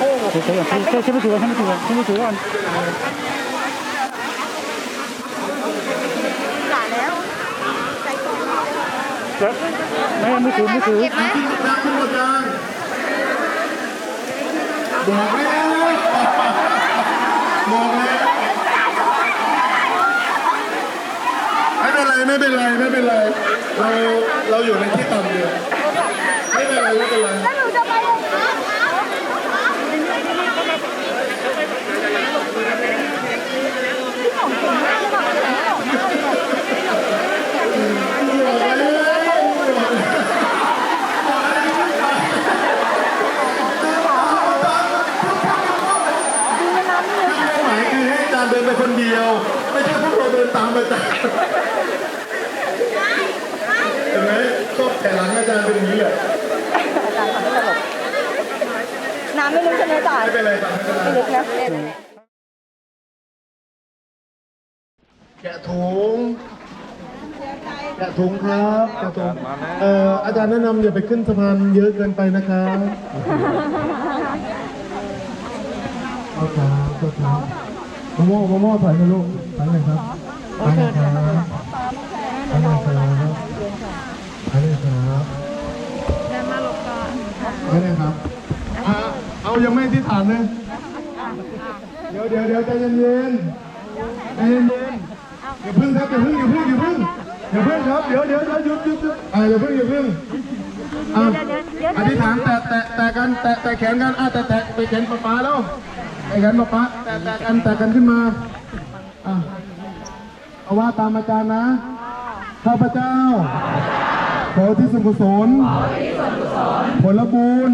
เดี๋ยวก่อนฉันไม่ถือฉันไม่ถือฉันไม่ถือก่อนจ่าแล้วใจตรงเดี๋ยวไม่ไม่ถือไม่ถือดึงบอกแล้วบอกแล้วไม่เป็นไรไม่เป็นไรไม่เป็นไรเราเราอยู่ในที่ต่ำอยู่ไม่เป็นไรไม่เป็นไร แล้วหนูจะไปโรงพัก หมายคือให้อาจารย์เดินไปคนเดียว ไม่ใช่พวกเราเดินตามอาจารย์เห็นไหมชอบแข่หลังอา จารย์เป็นอย่างนี้แหละอาจารย์ทำให้ตลกน้ำไม่ลึกใช่ไหมจ่าไม่เป็นไรครับไม่เป็นไรไม่ลึกนะแกะถุงแกะถุงครับแกะถุงเอ่ออาจารย์แนะนำอย่าไปขึ้นสะพานเยอะเกินไปนะครับเอาครับเอาครับมะม่วงมะม่วงใส่นะลูกใส่เลยครับใส่เลยครับใส่เลยครับใส่เลยครับ เดินมาหลบก่อน ใส่เลยครับอะเอายังไม่ที่ฐานเลยเดี๋ยวเดี๋ยวเดี๋ยวใจเย็นๆใจเย็นๆอย่าพึ่งครับอย่าพึ่งอย่าพึ่งอย่าพึ่งอย่าพึ่งครับเดี๋ยวเดี๋ยวเดี๋ยวหยุดหยุดหยุดอ่าอย่าพึ่งอย่าพึ่งอะอธิษฐานแตะแตะแตะกันแตะแตะแขนกันอะแตะแตะไปแขนป๊าป๊าแล้วแตะแขนป๊าป๊าแตะแตะกันแตะกันขึ้นมาอะเอาว่าตามอาจารย์นะข้าพเจ้า ขอที่ส่วนกุศลผลบุญ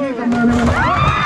ที่กำเนิดในวันนี้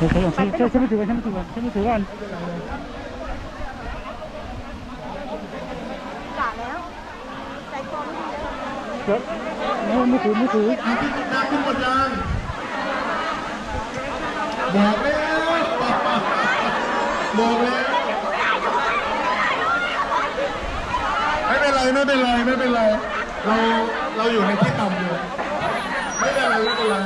ดี๋ยวก่อนฉันฉันไม่ถือฉันไม่ถือฉันไม่ถือก่อนจ่าแล้วใจตรงเดี๋ยวไม่ไม่ถือไม่ถือน้ำขึ้นหมดยังบอกแล้วบอกแล้วไม่เป็นไรไม่เป็นไรไม่เป็นไรเราเราอยู่ในที่ต่ำอยู่ไม่เป็นไรไม่เป็นไร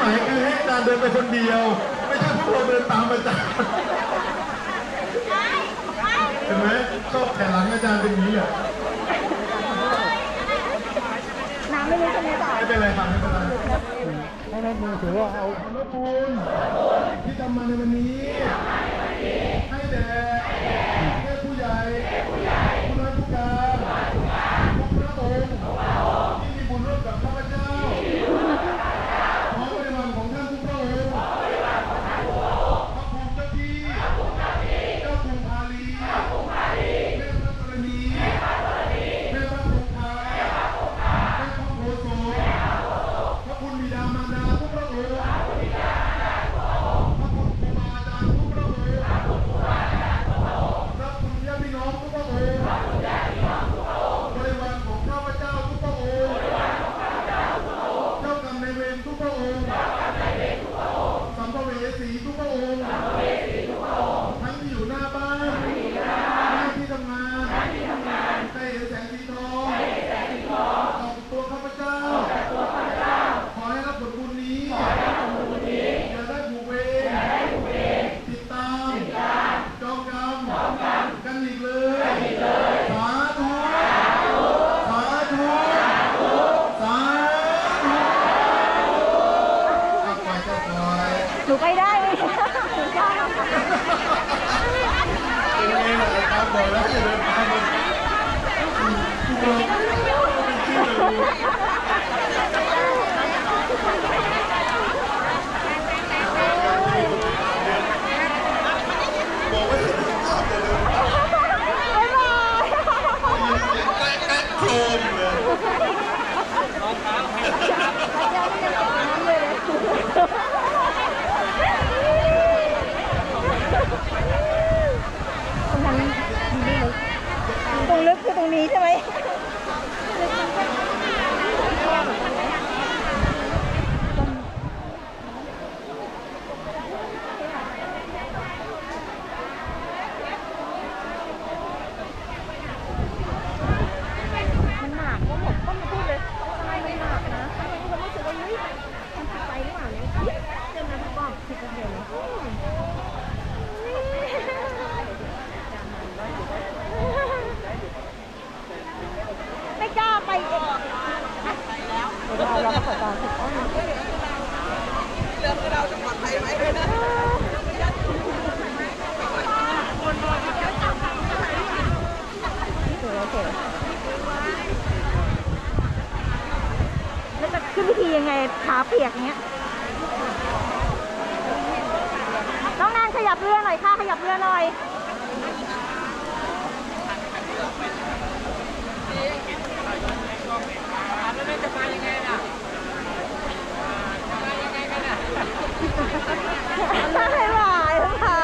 หมายคือให้อาจารย์เดินไป คนเดียว ไม่ใช่พวกเราเดินตามอาจารย์เห็นไหมชอบแข่หลังอาจารย์เป็นอย่างนี้แหละน้ำไม่ลึกใช่ไหมจ่าไม่เป็นไรครับไม่เป็นไรไม่ไม่มือถือว่าเอาขอบคุณที่ทำมาในวันนี้ ให้แด่ Thank you. เราเราก็เปิดตาถูกต้องเรื่องเราจะปลอดภัยไหมด้วยนะโอเคแล้วจะขึ้นวิธียังไงขาเปียกเงี้ยน้องแนนขยับเรือหน่อยค่ะ ขยับเรือหน่อย จะมายังไงล่ะจะมายังไงกันอะไม่ไหวค่ะ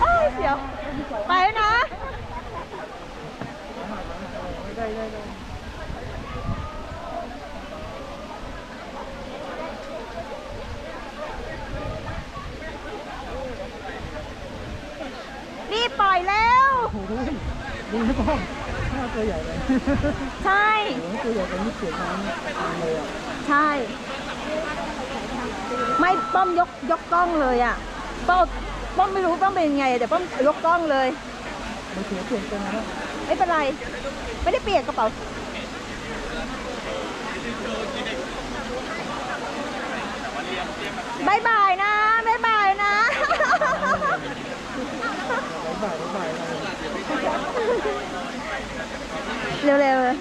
โอ้เสียว ไปนะ รีบปล่อยเร็ โอ้ยดีนะป้อมหน้าตัวใหญ่เลยใช่ โอ้โหตัวใหญ่กว่านี้เสียน้ำเลยอะใช่ ไม่ป้อมยกยกกล้องเลยอะป้อมป้อมไม่รู้ป้อมเป็นยังไงแต่ป้อมยกกล้องเลยมันเสียเปลี่ยนไปแล้วไม่เป็นไร ไม่ได้เปียกกระเป๋าบายบายนะบายบายนะ เร็วๆเลย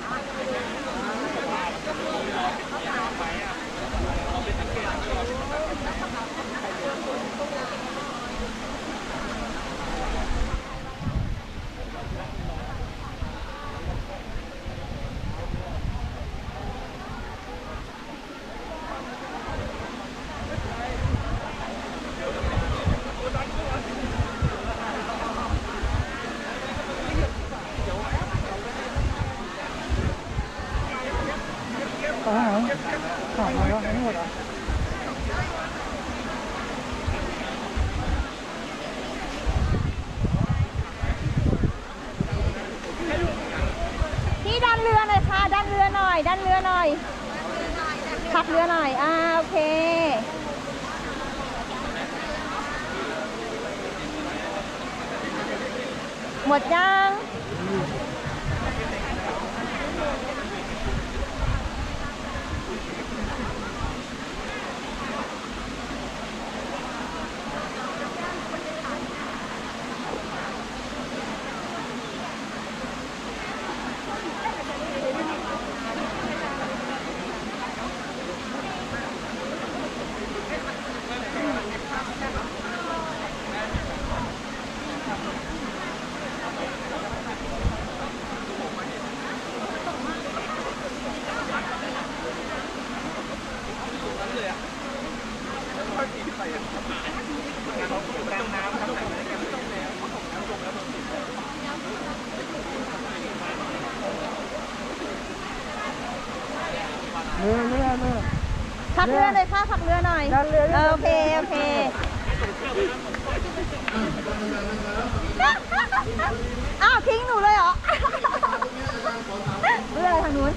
ตาหางถามมาแล้วไม่หมดอะ พี่ดัน เรือหน่อยค่ะ ด้านเรือหน่อย ด้านเรือหน่อยพักเรือหน่อย อ่า โอเค หมดยัง เรือเรือเรือพักเรือเลยค่ะพักเรือหน่อยเรือเออโอเคโอเคอ้าวทิ้งหนูเลยเหรอเรือทางนู้น